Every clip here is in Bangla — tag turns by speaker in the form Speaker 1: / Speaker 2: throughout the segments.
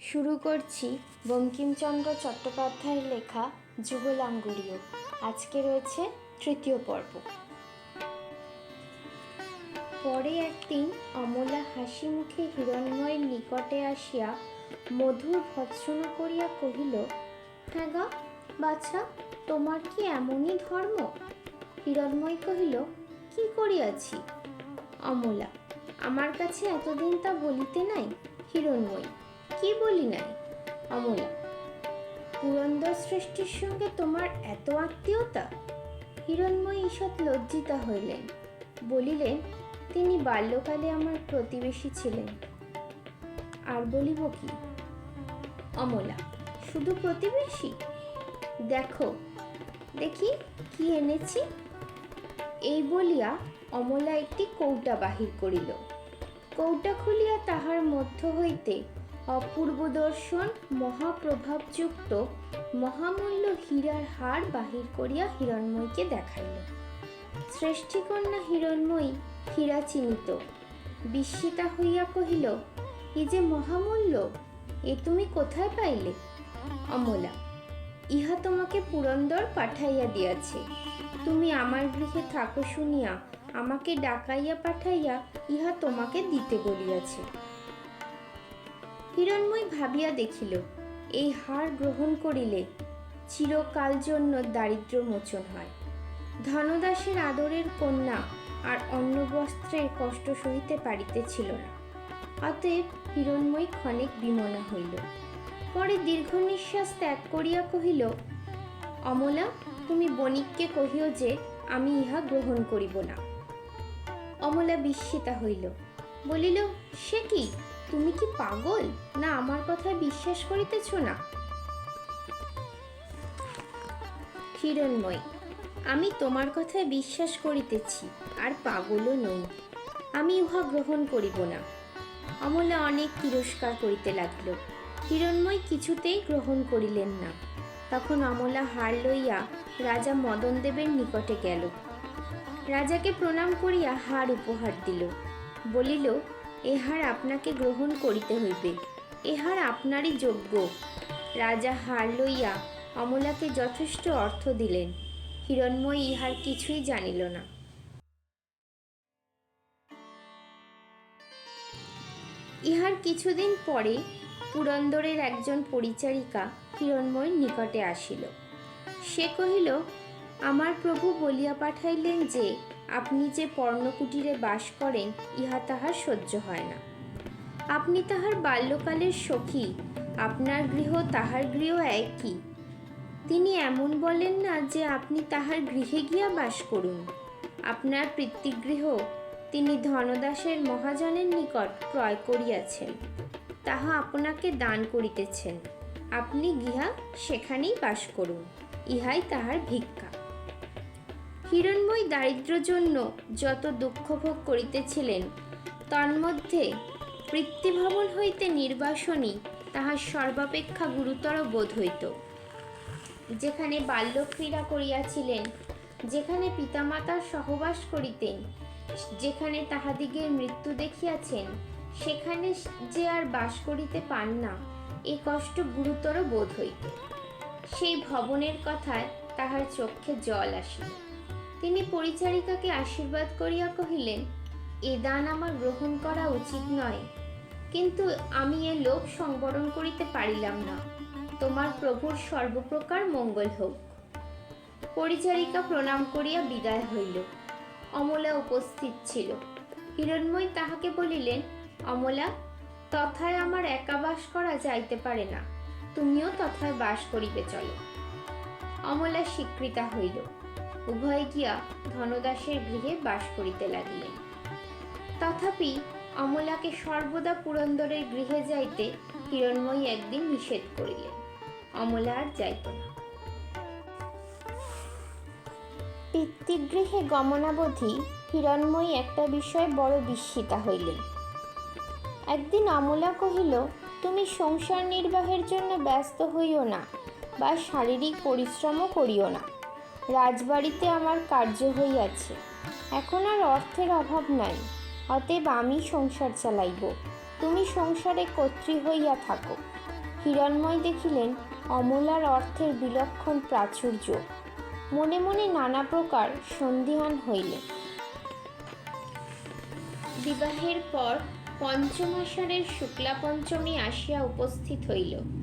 Speaker 1: শুরু করছি বঙ্কিমচন্দ্র চট্টোপাধ্যায়ের লেখা যুগলাঙ্গুরীয় আজকে রয়েছে তৃতীয় পর্ব। পরে একদিন অমলা হাসি মুখে হিরণময়ের নিকটে আসিয়া মধুর ভৎসনা করিয়া কহিল হ্যাঁ গা, বাছা, তোমার কি এমনই ধর্ম? হিরণময় কহিল, কি করিয়াছি? অমলা, আমার কাছে এতদিন তা বলিতে নাই হিরণময়ী। কি বলি নাই? অমলা পুরন্দর সৃষ্টির সঙ্গে তোমার এত আত্মীয়তা? হিরণময়ী ঈষৎ লজ্জিতা হইলেন। বলিলেন, তিনি বাল্যকালে আমার প্রতিবেশী ছিলেন। আর বলিব কি? অমলা শুধু প্রতিবেশী? দেখো, দেখি কি এনেছি? এই বলিয়া অমলা একটি কৌটা বাহির করিল। কৌটা খুলিয়া তাহার মধ্য হইতে অপূর্ব দর্শন মহাপ্রভাবযুক্ত মহামূল্য হীরার হার বাহির করিয়া হিরণময়ীকে দেখাইল। শ্রেষ্ঠীকন্যা হিরণময়ী হীরা চিনিত বিস্মিতা হইয়া কহিল, এ যে মহামূল্য, এ তুমি কোথায় পাইলে? অমলা, ইহা তোমাকে পুরন্দর পাঠাইয়া দিয়াছে। তুমি আমার গৃহে থাকো শুনিয়া, আমাকে ডাকাইয়া পাঠাইয়া ইহা তোমাকে দিতে বলিয়াছে। হিরণময় ভাবিয়া দেখিল, এই হার গ্রহণ করিলে চিরকাল জন্য দারিদ্র মোচন হয়। ধনদাসের আদরের কন্যা আর অন্ন বস্ত্রের কষ্ট সহিতে পারিতেছিল না। অতএব হিরণময়ী ক্ষণিক বিমনা হইল। পরে দীর্ঘ নিঃশ্বাস ত্যাগ করিয়া কহিল, অমলা, তুমি বণিককে কহিও যে আমি ইহা গ্রহণ করিব না। অমলা বিস্মিতা হইল, বলিল, সে কি? তুমি কি পাগল? না, আমার কথায় বিশ্বাস করিতেছ না। হিরণময়, আমি তোমার কথায় বিশ্বাস করিতেছি, আর পাগলও নই। আমি উহা গ্রহণ করিব না। অমলা অনেক তিরস্কার করিতে লাগিল। হিরণময় কিছুতেই গ্রহণ করিলেন না। তখন অমলা হার লইয়া রাজা মদনদেবের নিকটে গেল। রাজাকে প্রণাম করিয়া হার উপহার দিল। বলিল এহার আপনাকে গ্রহণ করিতে হইবে। এহার আপনারই যোগ্য। রাজা হার লইয়া অমলাকে যথেষ্ট অর্থ দিলেন। হিরণময় ইহার কিছুই জানিল না। ইহার কিছুদিন পরে পুরন্দরের একজন পরিচারিকা হিরণময়ীর নিকটে আসিল। সে কহিল, আমার প্রভু বলিয়া পাঠাইলেন যে আপনি যে পর্ণকুটিরে বাস করেন, ইহা তাহার সহ্য হয় না। আপনি তাহার বাল্যকালের সখী, আপনার গৃহ তাহার গৃহ একই। তিনি এমন বলেন না যে আপনি তাহার গৃহে গিয়া বাস করুন। আপনার পিতৃগৃহ তিনি ধনদাসের মহাজনের নিকট ক্রয় করিয়াছেন। তাহা আপনাকে দান করিতেছেন। আপনি গিহা সেখানেই বাস করুন, ইহাই তাহার ভিক্ষা। হিরণময় দারিদ্র জন্য যত দুঃখ ভোগ করিতেছিলেন তন্মধ্যে বৃত্তিভবন হইতে নির্বাসনই তাহার সর্বাপেক্ষা গুরুতর বোধ হইত। যেখানে বাল্যক্রীড়া করিয়াছিলেন, যেখানে পিতামাতার সহবাস করিতেন, যেখানে তাহাদিগের মৃত্যু দেখিয়াছেন, সেখানে যে আর বাস করিতে পান না, এ কষ্ট গুরুতর বোধ হইত। সেই ভবনের কথায় তাহার চক্ষে জল আসিল তিনি পরিচারিকাকে আশীর্বাদ করিয়া কহিলেন, এ দান আমার গ্রহণ করা উচিত নয়। কিন্তু আমি এ লোক সংবরণ করিতে পারিলাম না। তোমার প্রভুর সর্বপ্রকার মঙ্গল হোক পরিচারিকা প্রণাম করিয়া বিদায় হইল। অমলা উপস্থিত ছিল। হিরণময় তাহাকে বলিলেন, অমলা, তথায় আমার একা বাস করা যাইতে পারে না। তুমিও তথায় বাস করিবে, চলো অমলা স্বীকৃতা হইল। উভয় গিয়া ধনদাসের গৃহে বাস করিতে লাগিলেন। তথাপি অমলাকে সর্বদা পুরন্দরের গৃহে যাইতে হিরণময়ী একদিন নিষেধ করিলেন। অমলা আর যাইত না। পিতৃগৃহে গমনাবধি হিরণময়ী একটা বিষয়ে বড় বিস্মিতা হইলেন। একদিন অমলা কহিল, তুমি সংসার নির্বাহের জন্য ব্যস্ত হইও না বা শারীরিক পরিশ্রমও করিও না। রাজবাড়িতে আমার কার্য হইয়াছে। এখন আর অর্থের অভাব নাই, অতএব আমি সংসার চালাইব। তুমি সংসারে কর্ত্রী হইয়া থাকো। হিরণময় দেখিলেন অমলার অর্থের বিলক্ষণ প্রাচুর্য। মনে মনে নানা প্রকার সন্ধিহান হইলেন। বিবাহের পর পঞ্চমাসারের শুক্লা পঞ্চমী আসিয়া উপস্থিত হইল।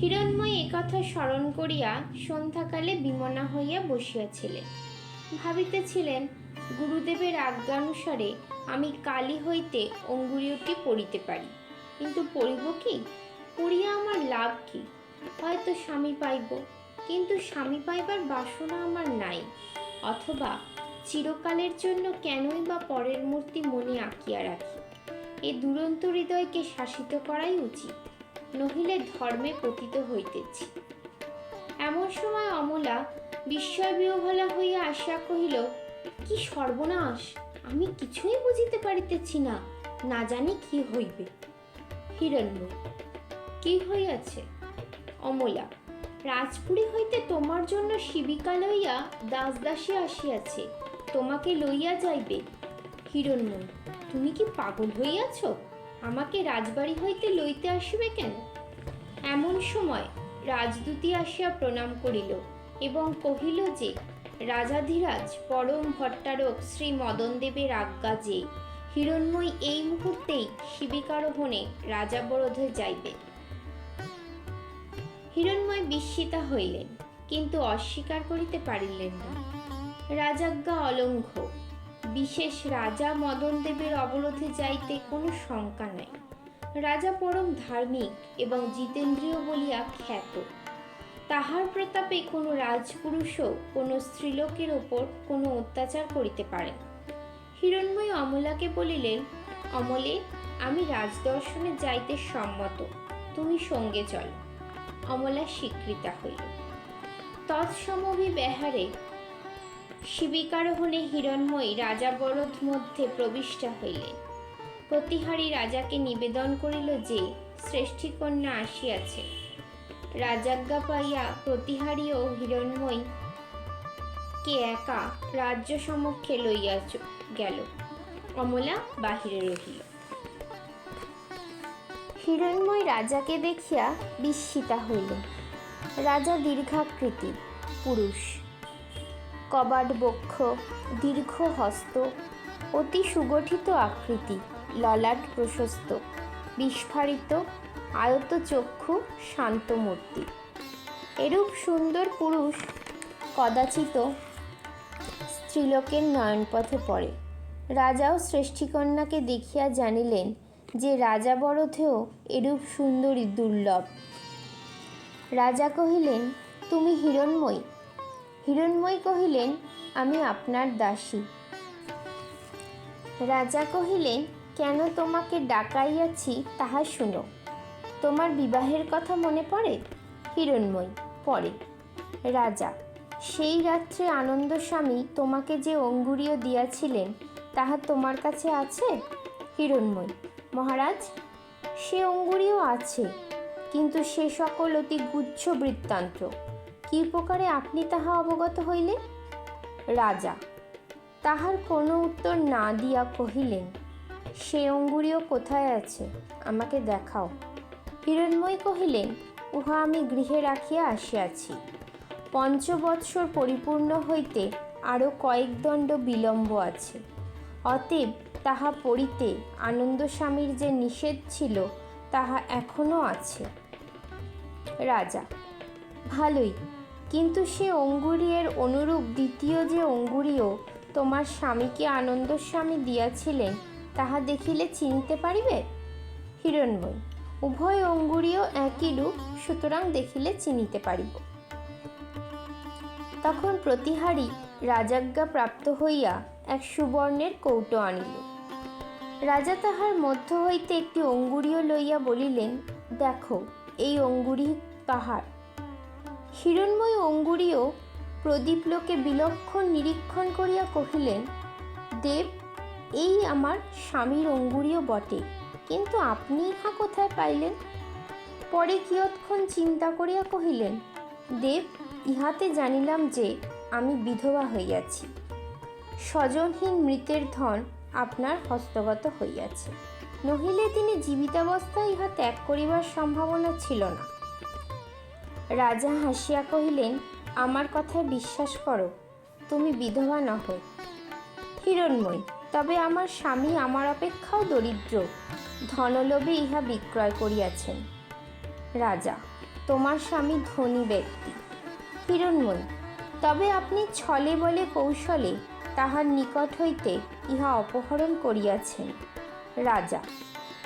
Speaker 1: হিরণময় একথা স্মরণ করিয়া সন্ধ্যাকালে বিমনা হইয়া বসিয়াছিলেন। ভাবিতেছিলেন, গুরুদেবের আজ্ঞানুসারে আমি কালী হইতে অঙ্গুরীয়টি পড়িতে পারি, কিন্তু পড়িব কি? পড়িয়া আমার লাভ কি? হয়তো স্বামী পাইব, কিন্তু স্বামী পাইবার বাসনা আমার নাই, অথবা চিরকালের জন্য কেনই বা পরের মূর্তি মনে আঁকিয়া রাখি? এ দুরন্ত হৃদয়কে শাসিত করাই উচিত। নহিলে ধর্মে পতিত হইতেছি। এমন সময় অমলা বিস্ময় বিহ্বলা হইয়া আসিয়া কহিল, কি সর্বনাশ! আমি কিছুই বুঝিতে পারিতেছি না না জানি কি হইবে? হিরণ্য, কি হইয়াছে? অমলা, রাজপুরী হইতে তোমার জন্য শিবিকা লইয়া দাস দাসী আসিয়াছে, তোমাকে লইয়া যাইবে? হিরণ্ময় তুমি কি পাগল হইয়াছ? আমাকে রাজবাড়ি হইতে লইতে আসিবে কেন? এমন সময় রাজদূতি আসিয়া প্রণাম করিল এবং কহিল যে, রাজাধিরাজ, পরম ভট্টারক শ্রী মদনদেবের আজ্ঞা যে, হিরণ্ময় এই মুহূর্তেই শিবিকারোহণে রাজাবরোধে যাইবে। হিরণ্ময় বিস্মিতা হইলেন, কিন্তু অস্বীকার করিতে পারিলেন না। রাজাজ্ঞা অলঙ্ঘ। বিশেষ রাজা মদনদেবের অবরোধে যাইতে কোনো শঙ্কা নাই। রাজা পরম ধার্মিক এবং জিতেন্দ্রীয় বলিয়া খ্যাত। তাহার প্রতাপে কোনো রাজপুরুষও কোনো স্ত্রীলোকের ওপর কোনো অত্যাচার করিতে পারে। হিরণ্ময় অমলাকে বলিলেন, অমলে, আমি রাজদর্শনে যাইতে সম্মত। তুমি সঙ্গে চলো। অমলা স্বীকৃতা হইল। তৎসমভি বেহারে শিবিকারোহণে হিরণ্ময়ী রাজাবরোধ মধ্যে প্রবিষ্টা হইলেন। প্রতিহারী রাজাকে নিবেদন করিল যে শ্রেষ্ঠী কন্যা আসিয়াছে। রাজাজ্ঞা পাইয়া প্রতিহারী ও হিরণ্ময়ী কে একা রাজ্য সমক্ষে লইয়া গেল। অমলা বাহিরে রহিল। হিরণ্ময় রাজাকে দেখিয়া বিস্মিতা হইল রাজা দীর্ঘাকৃতি, পুরুষ। কবাট বক্ষ, দীর্ঘ হস্ত, অতি সুগঠিত আকৃতি, ললাট প্রশস্ত, বিস্ফারিত আয়ত চক্ষু শান্ত মূর্তি। এরূপ সুন্দর পুরুষ কদাচিত স্ত্রীলোকের নয়নপথে পড়ে। রাজাও শ্রেষ্ঠীকন্যাকে দেখিয়া জানিলেন যে রাজা বরথেও এরূপ সুন্দরী দুর্লভ। রাজা কহিলেন, তুমি হিরণ্ময়ী হিরণ্ময়ী কহিলেন, আমি আপনার দাসী। রাজা কহিলেন, কেন তোমাকে ডাকাইয়াছি তাহা শুনো। তোমার বিবাহের কথা মনে পড়ে? হিরণময়ী, পড়ে। রাজা, সেই রাত্রে আনন্দস্বামী তোমাকে যে অঙ্গুরীয় দিয়াছিলেন, তাহা তোমার কাছে আছে? হিরণময়ী, মহারাজ, সে অঙ্গুরীয় আছে, কিন্তু সে সকল অতি গুচ্ছ বৃত্তান্ত। কি প্রকারে আপনি তাহা অবগত হইলেন রাজা, তাহার কোনো উত্তর না দিয়া কহিলেন, সে অঙ্গুরীয় কোথায় আছে? আমাকে দেখাও। হিরণ্ময়ী কহিলেন, উহা আমি গৃহে রাখিয়া আসিয়াছি। পঞ্চবৎসর পরিপূর্ণ হইতে আরও কয়েক দণ্ড বিলম্ব আছে। অতএব তাহা পড়িতে আনন্দস্বামীর যে নিষেধ ছিল, তাহা এখনও আছে। রাজা, ভালোই। কিন্তু সে অঙ্গুরীয়ের অনুরূপ দ্বিতীয় যে অঙ্গুরীয় তোমার স্বামীকে আনন্দস্বামী দিয়াছিলেন তাহা দেখিলে চিনিতে পারিবে? হিরণ্ময়ী, উভয় অঙ্গুরীয় একই রূপ, সুতরাং দেখিলে চিনিতে পারিব। তখন প্রতিহারী রাজাজ্ঞা প্রাপ্ত হইয়া এক সুবর্ণের কৌটো আনিল। রাজা তাহার মধ্য হইতে একটি অঙ্গুরীয় লইয়া বলিলেন, দেখো, এই অঙ্গুরি তাহার হিরণ্ময় অঙ্গুরীয় প্রদীপলোকে বিলক্ষণ নিরীক্ষণ করিয়া কহিলেন, দেব, এই আমার স্বামীর অঙ্গুরীয় বটে, কিন্তু আপনি ইহা কোথায় পাইলেন? পরে কিয়ৎক্ষণ চিন্তা করিয়া কহিলেন, দেব, ইহাতে জানিলাম যে আমি বিধবা হইয়াছি। স্বজনহীন মৃতের ধন আপনার হস্তগত হইয়াছে। নহিলে তিনি জীবিতাবস্থায় ইহা ত্যাগ করিবার সম্ভাবনা ছিল না। রাজা হাসিয়া কহিলেন, আমার কথায় বিশ্বাস করো, তুমি বিধবা নহ। হিরণময়ী, তবে আমার স্বামী আমার অপেক্ষাও দরিদ্র। ধনলোভে ইহা বিক্রয় করিয়াছেন। রাজা, তোমার স্বামী ধনী ব্যক্তি। হিরণময়ী, তবে আপনি ছলে বলে কৌশলে তাহার নিকট হইতে ইহা অপহরণ করিয়াছেন। রাজা,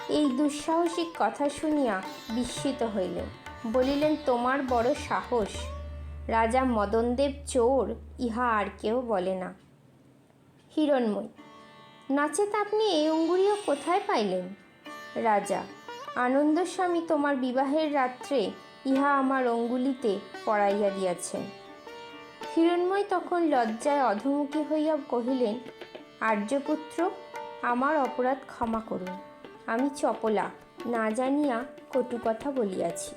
Speaker 1: এই দুঃসাহসিক কথা শুনিয়া বিস্মিত হইলেন। বলিলেন, তোমার বড় সাহস। রাজা মদনদেব চোর, ইহা আর কেউ বলে না। হিরণময়ী নাচেত আপনি এই অঙ্গুরীয় কোথায় পাইলেন? রাজা, আনন্দস্বামী তোমার বিবাহের রাত্রে ইহা আমার অঙ্গুলিতে পড়াইয়া দিয়াছেন। হিরণময় তখন লজ্জায় অধমুখী হইয়া কহিলেন, আর্যপুত্র, আমার অপরাধ ক্ষমা করুন। আমি চপলা, না জানিয়া কটু কথা বলিয়াছি।